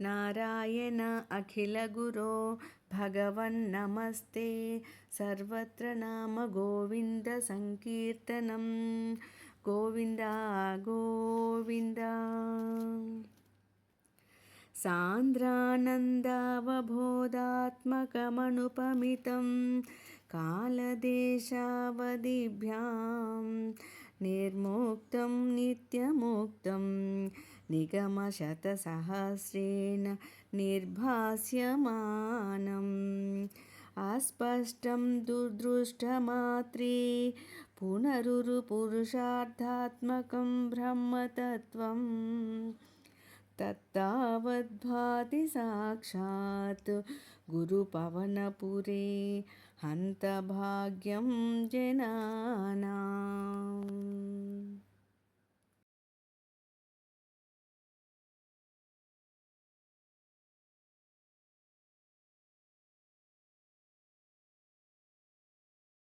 నారాయణ అఖిల గురో భగవన్నమస్తే సర్వత్ర నామ గోవింద సంకీర్తనం గోవింద గోవింద సాంద్రానందావబోధాత్మకమనుపమితం కాలదేశావధిభ్యాం నిర్ముక్తం నిత్యముక్తం నిగమశతసహస్రేణ నిర్భాస్యమానం అస్పష్టం దుర్దృష్టమాత్రే పునరురు పురుషార్థాత్మకం బ్రహ్మతత్వం తత్తావద్భాతి సాక్షాత్ గురుపవనపురే హంతభాగ్యం జనానాం